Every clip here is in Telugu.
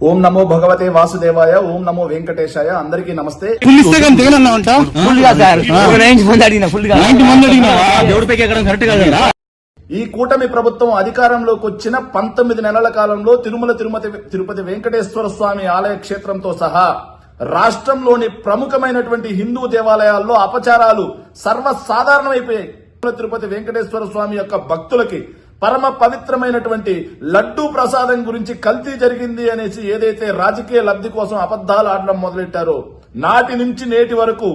ఓం నమో భగవతే వాసుదేవాయ ఓం నమో వెంకటేశాయ అందరికీ నమస్తే. ఫుల్ ఇస్తే కానీ దిగనన్నా అంట? ఫుల్గా సార్. ఒక నైన్టీ మంది అడిగిన ఫుల్గా. నైన్టీ మంది అడిగినా? దేవుడి పైకి ఎక్కడం కరెక్ట్ కాదండి ఈ కూటమి ప్రభుత్వం అధికారంలోకి వచ్చిన పంతొమ్మిది నెలల కాలంలో తిరుమల తిరుమతి తిరుపతి వెంకటేశ్వర స్వామి ఆలయ క్షేత్రంతో సహా రాష్ట్రంలోని ప్రముఖమైనటువంటి హిందూ దేవాలయాల్లో అపచారాలు సర్వసాధారణమైపోయాయి. తిరుమల తిరుపతి వెంకటేశ్వర స్వామి యొక్క భక్తులకి పరమ పవిత్రమైనటువంటి లడ్డూ ప్రసాదం గురించి కల్తీ జరిగింది అనేసి ఏదైతే రాజకీయ లబ్ధి కోసం అబద్దాలు ఆడడం మొదలెట్టారో నాటి నుంచి నేటి వరకు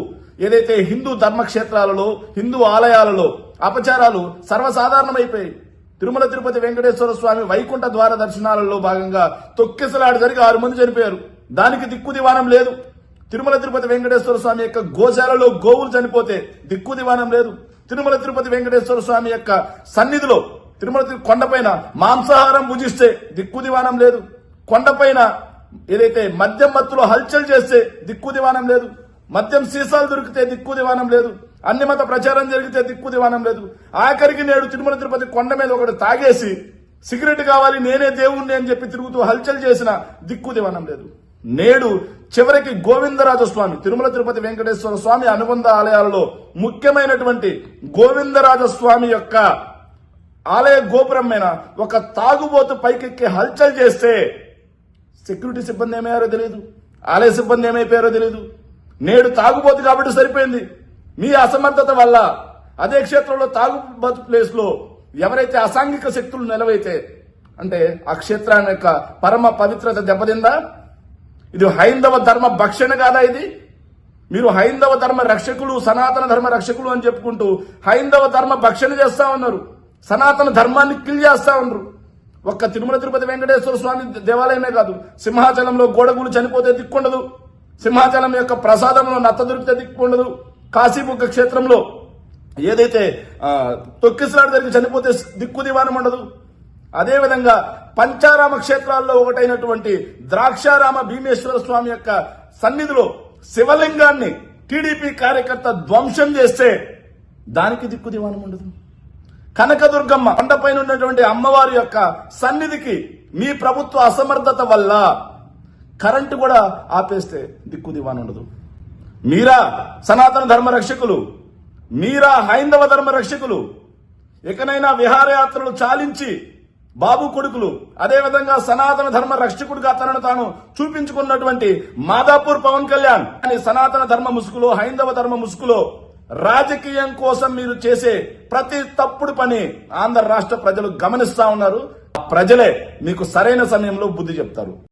ఏదైతే హిందూ ధర్మక్షేత్రాలలో హిందూ ఆలయాలలో అపచారాలు సర్వసాధారణమైపోయాయి. తిరుమల తిరుపతి వెంకటేశ్వర స్వామి వైకుంఠ ద్వార దర్శనాలలో భాగంగా తొక్కిసలాడి జరిగి ఆరు మంది చనిపోయారు. దానికి దిక్కు దివానం లేదు. తిరుమల తిరుపతి వెంకటేశ్వర స్వామి యొక్క గోశాలలో గోవులు చనిపోతే దిక్కు దివానం లేదు. తిరుమల తిరుపతి వెంకటేశ్వర స్వామి యొక్క సన్నిధిలో తిరుమల తిరు- కొండపైన మాంసాహారం భుజిస్తే దిక్కు దివానం లేదు. కొండపైన ఏదైతే మద్యం మత్తులో హల్చల్ చేస్తే దిక్కు దివానం లేదు. మద్యం సీసాలు దొరికితే దిక్కు దివానం లేదు. అన్ని మత ప్రచారం జరిగితే దిక్కు దివానం లేదు. ఆఖరికి నేడు తిరుమల తిరుపతి కొండ మీద ఒకటి తాగేసి సిగరెట్ కావాలి నేనే దేవుణ్ణి అని చెప్పి తిరుగుతూ హల్చల్ చేసిన దిక్కు దివానం లేదు. నేడు చివరికి గోవిందరాజస్వామి తిరుమల తిరుపతి వెంకటేశ్వర స్వామి అనుబంధ ఆలయాలలో ముఖ్యమైనటువంటి గోవిందరాజస్వామి యొక్క ఆలయ గోపురం మీద ఒక తాగుబోతు పైకెక్కి హల్చల్ చేస్తే సెక్యూరిటీ సిబ్బంది ఏమయ్యారో తెలియదు ఆలయ సిబ్బంది ఏమైపోయారో తెలియదు నేడు తాగుబోతు కాబట్టి సరిపోయింది. మీ అసమర్థత వల్ల అదే క్షేత్రంలో తాగుబోతు ప్లేస్లో ఎవరైతే అసాంఘిక శక్తులు నిలవైతే అంటే ఆ క్షేత్రాన్ని యొక్క పరమ పవిత్రత దెబ్బతిందా? ఇది హైందవ ధర్మ భక్షణ కాదా ఇది? మీరు హైందవ ధర్మ రక్షకులు సనాతన ధర్మ రక్షకులు అని చెప్పుకుంటూ హైందవ ధర్మ భక్షణ చేస్తా ఉన్నారు. సనాతన ధర్మాన్ని కిల్ చేస్తా ఉండరు. ఒక్క తిరుమల తిరుపతి వెంకటేశ్వర స్వామి దేవాలయమే కాదు సింహాచలంలో గోడగులు చనిపోతే దిక్కుండదు. సింహాచలం యొక్క ప్రసాదంలో నత్త దొరికితే దిక్కుండదు. కాశీబుగ్గ క్షేత్రంలో ఏదైతే తొక్కిసలాడు జరిగి చనిపోతే దిక్కు దివానం ఉండదు. అదేవిధంగా పంచారామ క్షేత్రాల్లో ఒకటైనటువంటి ద్రాక్షారామ భీమేశ్వర స్వామి యొక్క సన్నిధిలో శివలింగాన్ని టీడీపీ కార్యకర్త ధ్వంసం చేస్తే దానికి దిక్కు దివానం ఉండదు. కనకదుర్గమ్మ కొండపైన ఉన్నటువంటి అమ్మవారి యొక్క సన్నిధికి మీ ప్రభుత్వ అసమర్థత వల్ల కరెంటు కూడా ఆపేస్తే దిక్కు దివాన్ ఉండదు. మీరా సనాతన ధర్మ రక్షకులు మీరా హైందవ ధర్మ రక్షకులు ఇకనైనా విహారయాత్రలు చాలించి బాబు కొడుకులు అదేవిధంగా సనాతన ధర్మ రక్షకుడిగా తనను తాను చూపించుకున్నటువంటి మాదాపూర్ పవన్ కళ్యాణ్ అని సనాతన ధర్మ ముసుగులో హైందవ ధర్మ ముసుగులో రాజకీయం కోసం మీరు చేసే ప్రతి తప్పుడు పని ఆంధ్ర రాష్ట్ర ప్రజలు గమనిస్తా ఉన్నారు. ఆ ప్రజలే మీకు సరైన సమయంలో బుద్ధి చెప్తారు.